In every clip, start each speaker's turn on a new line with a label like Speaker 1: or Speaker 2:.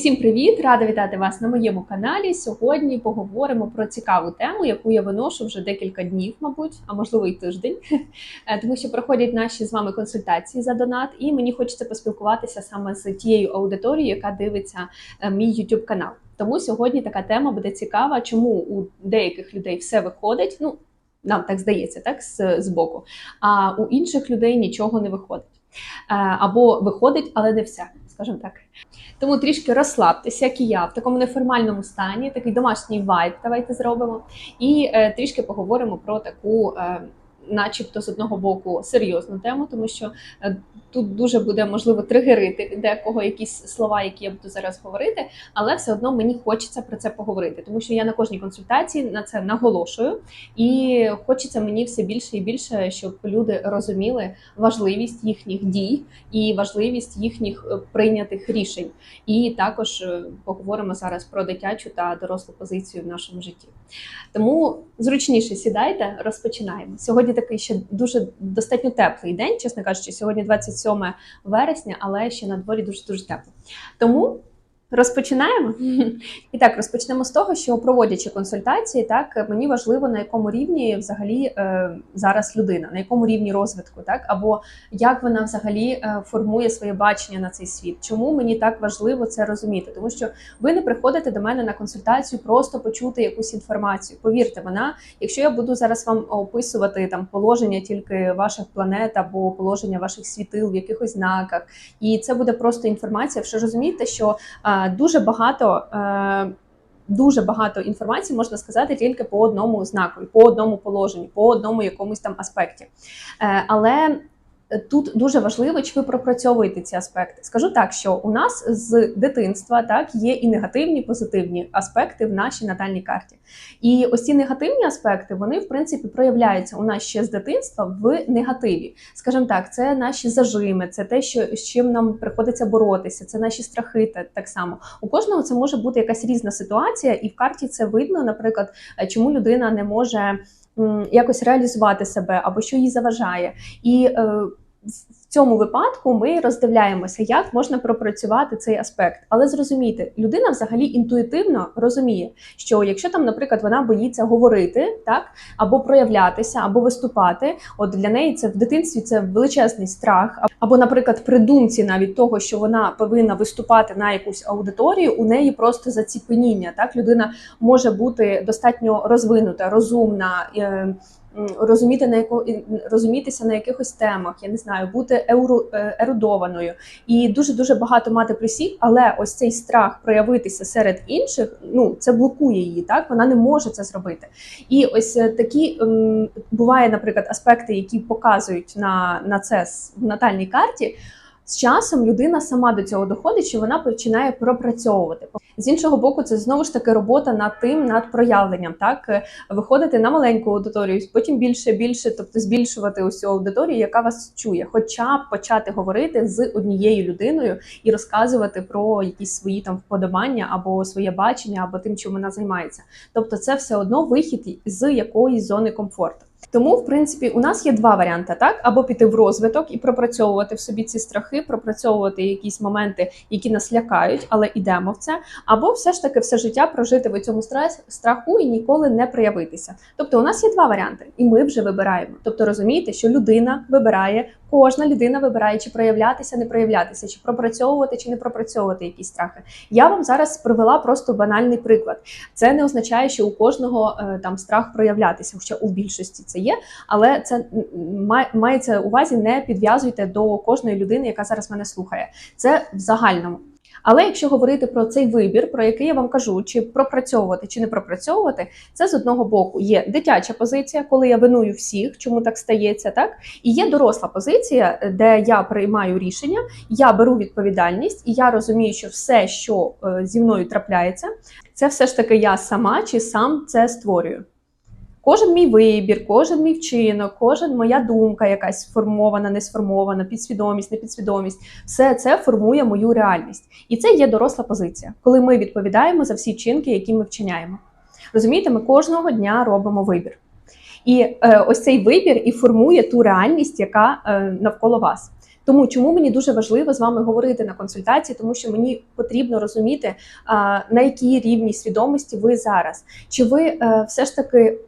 Speaker 1: Всім привіт! Рада вітати вас на моєму каналі. Сьогодні поговоримо про цікаву тему, яку я виношу вже декілька днів, мабуть, а можливо і тиждень, Е, тому що проходять наші з вами консультації за донат, і мені хочеться поспілкуватися саме з тією аудиторією, яка дивиться е, мій YouTube канал. Тому сьогодні така тема буде цікава, чому у деяких людей все виходить. Ну нам так здається, так з, з боку, а у інших людей нічого не виходить. Е, Або виходить, але не все, скажімо так. Тому трішки розслабтеся, як і я, в такому неформальному стані, такий домашній вайб давайте зробимо. І е, трішки поговоримо про таку, е, начебто, з одного боку, серйозну тему, тому що е, тут дуже буде можливо тригерити декого якісь слова, які я буду зараз говорити, але все одно мені хочеться про це поговорити, тому що я на кожній консультації на це наголошую, і хочеться мені все більше і більше, щоб люди розуміли важливість їхніх дій і важливість їхніх е, прийнятих рішень. І також е, поговоримо зараз про дитячу та дорослу позицію в нашому житті. Тому зручніше сідайте, розпочинаємо. Сьогодні такий ще дуже достатньо теплий день, чесно кажучи, сьогодні 27 вересня, але ще на дворі дуже дуже тепло. Тому. Розпочинаємо. І так, розпочнемо з того, що проводячи консультації, так мені важливо на якому рівні взагалі е, зараз людина, на якому рівні розвитку, так або як вона взагалі е, формує своє бачення на цей світ. Чому мені так важливо це розуміти? Тому що ви не приходите до мене на консультацію просто почути якусь інформацію. Повірте, вона, якщо я буду зараз вам описувати там положення тільки ваших планет або положення ваших світил в якихось знаках, і це буде просто інформація. Що розумієте, що е, дуже багато. е, Дуже багато інформації можна сказати тільки по одному знаку, по одному положенню, по одному якомусь там аспекті. Е, Але тут дуже важливо, чи ви пропрацьовуєте ці аспекти. Скажу так, що у нас з дитинства так є і негативні, позитивні аспекти в нашій натальній карті. І ось ці негативні аспекти вони в принципі проявляються у нас ще з дитинства в негативі. Скажімо так, це наші зажими, це те, що з чим нам приходиться боротися, це наші страхи. та- Так само у кожного це може бути якась різна ситуація, і в карті це видно, наприклад, е, чому людина не може якось реалізувати себе або що їй заважає. І е, в- цьому випадку ми роздивляємося, як можна пропрацювати цей аспект. Але зрозумійте, людина взагалі інтуїтивно розуміє, що якщо там, наприклад, вона боїться говорити, так або проявлятися, або виступати, от для неї це в дитинстві це величезний страх, або, наприклад, при думці навіть того, що вона повинна виступати на якусь аудиторію, у неї просто заціпеніння. Так, людина може бути достатньо розвинута, розумна. Розуміти на яко розумітися на якихось темах, я не знаю, бути еуру, е, ерудованою і дуже дуже багато мати плюсів, але ось цей страх проявитися серед інших, ну це блокує її, так вона не може це зробити. І ось е, такі ем, буває, наприклад, аспекти, які показують на, на це в натальній карті. З часом людина сама до цього доходить, що вона починає пропрацьовувати. З іншого боку, це знову ж таки робота над тим, над проявленням, так Е, виходити на маленьку аудиторію, потім більше, більше, тобто збільшувати усю аудиторію, яка вас чує, хоча б почати говорити з однією людиною і розказувати про якісь свої там вподобання або своє бачення, або тим, чим вона займається. Тобто, це все одно вихід з якоїсь зони комфорту. Тому, в принципі, у нас є два варіанти: так або піти в розвиток і пропрацьовувати в собі ці страхи, пропрацьовувати якісь моменти, які нас лякають, але йдемо в це, або все ж таки все життя прожити в цьому страху і ніколи не проявитися. Тобто, у нас є два варіанти, і ми вже вибираємо. Тобто, розумієте, що людина вибирає, кожна людина вибирає, чи проявлятися, не проявлятися, чи пропрацьовувати, чи не пропрацьовувати якісь страхи. Я вам зараз привела просто банальний приклад. Це не означає, що у кожного е, там страх проявлятися, хоча у більшості це є, але це має- мається увазі, не підв'язуйте до кожної людини, яка зараз мене слухає. Це в загальному. Але якщо говорити про цей вибір, про який я вам кажу, чи пропрацьовувати, чи не пропрацьовувати, це з одного боку є дитяча позиція, коли я виную всіх, чому так стається, так і є доросла позиція, де я приймаю рішення, я беру відповідальність, і я розумію, що все, що е, зі мною трапляється, це все ж таки я сама чи сам це створюю. Кожен мій вибір, кожен мій вчинок, кожен моя думка, якась сформована, не сформована, підсвідомість, непідсвідомість, все це формує мою реальність. І це є доросла позиція, коли ми відповідаємо за всі вчинки, які ми вчиняємо. Розумієте, ми кожного дня робимо вибір. І е, ось цей вибір і формує ту реальність, яка е, навколо вас. Тому чому мені дуже важливо з вами говорити на консультації, тому що мені потрібно розуміти, на якій рівні свідомості ви зараз. Чи ви е, все ж таки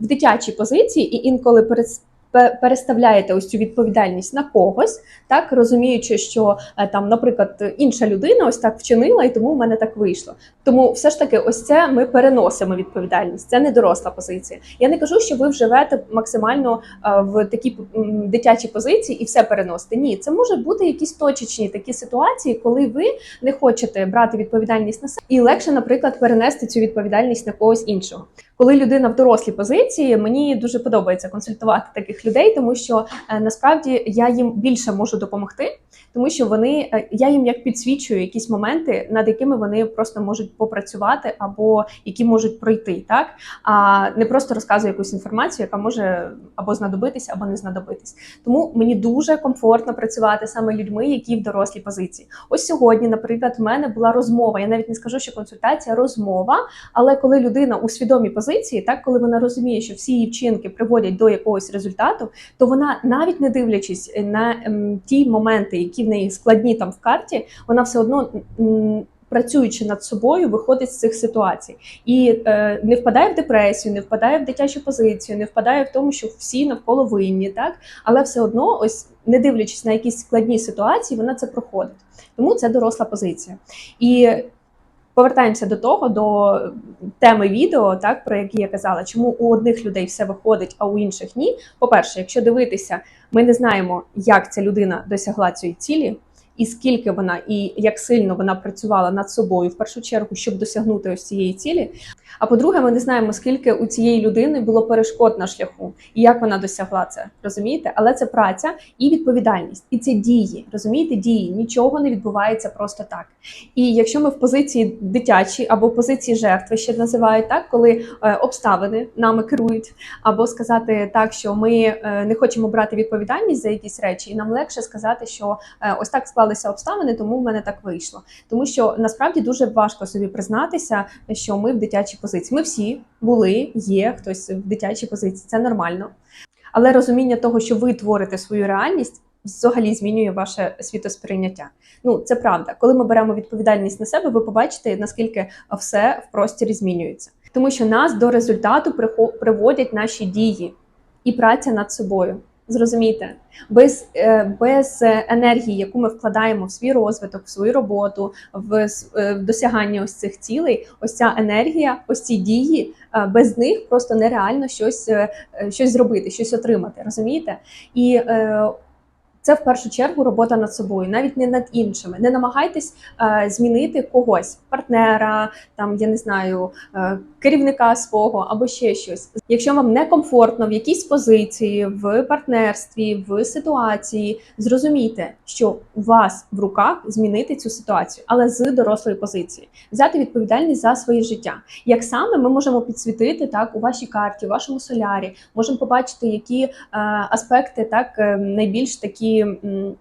Speaker 1: в дитячій позиції і інколи перес- пе- переставляєте ось цю відповідальність на когось, так розуміючи, що е, там, наприклад, інша людина ось так вчинила, і тому в мене так вийшло. Тому все ж таки, ось це ми переносимо відповідальність. Це не доросла позиція. Я не кажу, що ви вживете максимально е, в такій м, дитячій позиції і все переносите. Ні, це може бути якісь точечні такі ситуації, коли ви не хочете брати відповідальність на себе, і легше, наприклад, перенести цю відповідальність на когось іншого. Коли людина в дорослій позиції, мені дуже подобається консультувати таких людей, тому що е, насправді я їм більше можу допомогти, тому що вони е, я їм як підсвічую якісь моменти, над якими вони просто можуть попрацювати або які можуть пройти, так а не просто розказую якусь інформацію, яка може або знадобитись, або не знадобитись. Тому мені дуже комфортно працювати саме людьми, які в дорослій позиції. Ось сьогодні, наприклад, в мене була розмова. Я навіть не скажу, що консультація, розмова. Але коли людина у свідомій позиції, так коли вона розуміє, що всі її вчинки приводять до якогось результату, то вона навіть не дивлячись на ем, ті моменти, які неї складні там в карті, вона все одно. Працюючи над собою, виходить з цих ситуацій і е, не впадає в депресію, не впадає в дитячу позицію, не впадає в тому, що всі навколо винні, так але все одно, ось не дивлячись на якісь складні ситуації, вона це проходить. Тому це доросла позиція. І повертаємося до того, до теми відео, так про які я казала, чому у одних людей все виходить, а у інших ні. По-перше, якщо дивитися, ми не знаємо, як ця людина досягла цієї цілі. І скільки вона, і як сильно вона працювала над собою в першу чергу, щоб досягнути ось цієї цілі. А по-друге, ми не знаємо, скільки у цієї людини було перешкод на шляху, і як вона досягла це. Розумієте? Але це праця і відповідальність, і це дії. Розумієте, дії нічого не відбувається просто так. І якщо ми в позиції дитячій або в позиції жертви ще називають так, коли е, обставини нами керують, або сказати так, що ми е, не хочемо брати відповідальність за якісь речі, і нам легше сказати, що е, ось так склалися обставини, тому в мене так вийшло. Тому що насправді дуже важко собі признатися, що ми в дитячій позиції. Ми всі були, є хтось в дитячій позиції, це нормально. Але розуміння того, що ви творите свою реальність, взагалі змінює ваше світосприйняття. Ну це правда. Коли ми беремо відповідальність на себе, ви побачите, наскільки все в просторі змінюється. Тому що нас до результату приводять наші дії і праця над собою. Зрозумійте, без, е, без енергії, яку ми вкладаємо в свій розвиток, в свою роботу, в, е, в досягання ось цих цілей, ось ця енергія, ось ці дії, е, без них просто нереально щось, щось зробити, щось отримати. Розумієте? І це в першу чергу робота над собою, навіть не над іншими. Не намагайтесь е, змінити когось, партнера, там я не знаю, е, керівника свого або ще щось. Якщо вам некомфортно в якійсь позиції, в партнерстві, в ситуації, зрозумійте, що у вас в руках змінити цю ситуацію, але з дорослої позиції, взяти відповідальність за своє життя. Як саме ми можемо підсвітити так у вашій карті, у вашому солярі, можемо побачити, які е, аспекти так е, найбільш такі. М,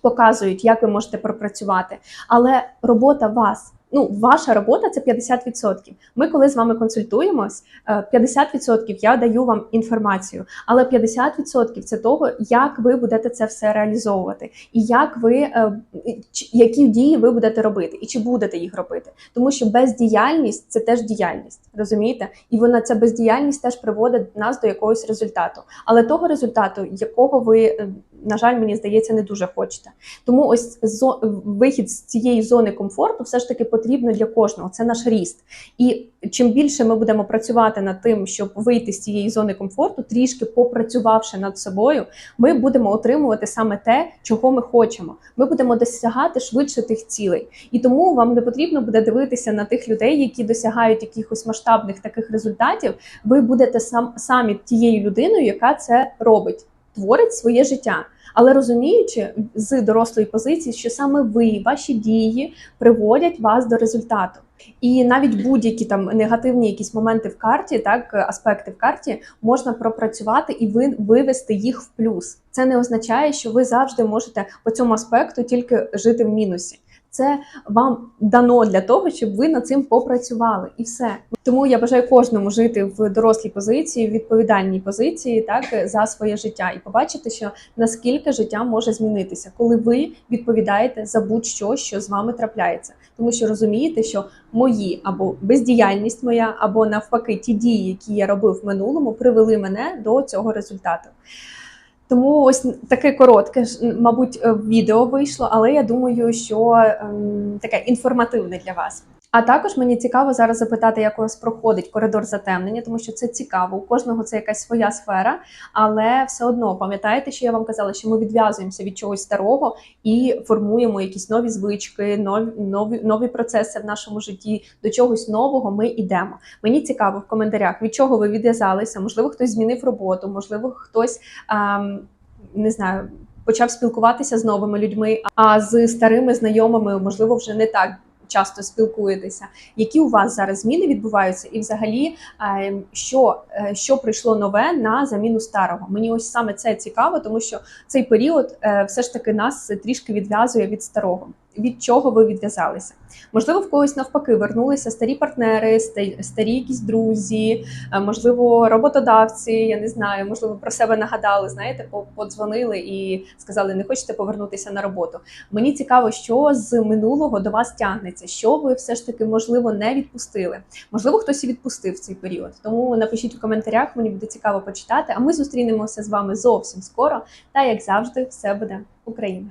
Speaker 1: Показують, як ви можете пропрацювати, але робота вас, ну ваша робота це 50%. Ми, коли з вами консультуємось, е, 50% я даю вам інформацію, але 50% це того, як ви будете це все реалізовувати, і як ви е, і які дії ви будете робити, і чи будете їх робити. Тому що бездіяльність це теж діяльність, розумієте? І вона ця бездіяльність теж приводить нас до якогось результату, але того результату, якого ви, е, на жаль, мені здається, не дуже хочете. Тому ось зо- вихід з цієї зони комфорту все ж таки потрібно для кожного. Це наш ріст. І чим більше ми будемо працювати над тим, щоб вийти з цієї зони комфорту, трішки попрацювавши над собою, ми будемо отримувати саме те, чого ми хочемо. Ми будемо досягати швидше тих цілей. І тому вам не потрібно буде дивитися на тих людей, які досягають якихось масштабних таких результатів. Ви будете сам самі тією людиною, яка це робить, творить своє життя. Але розуміючи з дорослої позиції, що саме ви, ваші дії приводять вас до результату. І навіть будь-які там негативні якісь моменти в карті, так аспекти в карті можна пропрацювати і ви вивести їх в плюс. Це не означає, що ви завжди можете по цьому аспекту тільки жити в мінусі. Це вам дано для того, щоб ви над цим попрацювали, і все. Тому я бажаю кожному жити в дорослій позиції, в відповідальній позиції, так за своє життя, і побачити, що наскільки життя може змінитися, коли ви відповідаєте за будь-що, що з вами трапляється, тому що розумієте, що мої або бездіяльність моя, або навпаки, ті дії, які я робив в минулому, привели мене до цього результату. Тому ось таке коротке, мабуть, е, відео вийшло, але я думаю, що ем, таке інформативне для вас. А також мені цікаво зараз запитати, як у вас проходить коридор затемнення, тому що це цікаво. У кожного це якась своя сфера, але все одно пам'ятаєте, що я вам казала, що ми відв'язуємося від чогось старого і формуємо якісь нові звички, нові нові, нові процеси в нашому житті. До чогось нового ми йдемо. Мені цікаво в коментарях, від чого ви відв'язалися. Можливо, хтось змінив роботу, можливо, хтось ем, не знаю. Почав спілкуватися з новими людьми, а з старими знайомими, можливо, вже не так часто спілкуєтеся. Які у вас зараз зміни відбуваються, і взагалі, е, що, е, що прийшло нове на заміну старого? Мені ось саме це цікаво, тому що цей період е, все ж таки нас трішки відв'язує від старого. Від чого ви відв'язалися? Можливо, в когось навпаки вернулися старі партнери, старі якісь друзі, е, можливо, роботодавці. Я не знаю, можливо, про себе нагадали. Знаєте, по- подзвонили і сказали, не хочете повернутися на роботу. Мені цікаво, що з минулого до вас тягнеться, що ви все ж таки можливо не відпустили. Можливо, хтось і відпустив цей період. Тому напишіть в коментарях, мені буде цікаво почитати. А ми зустрінемося з вами зовсім скоро. Та як завжди, все буде Україна.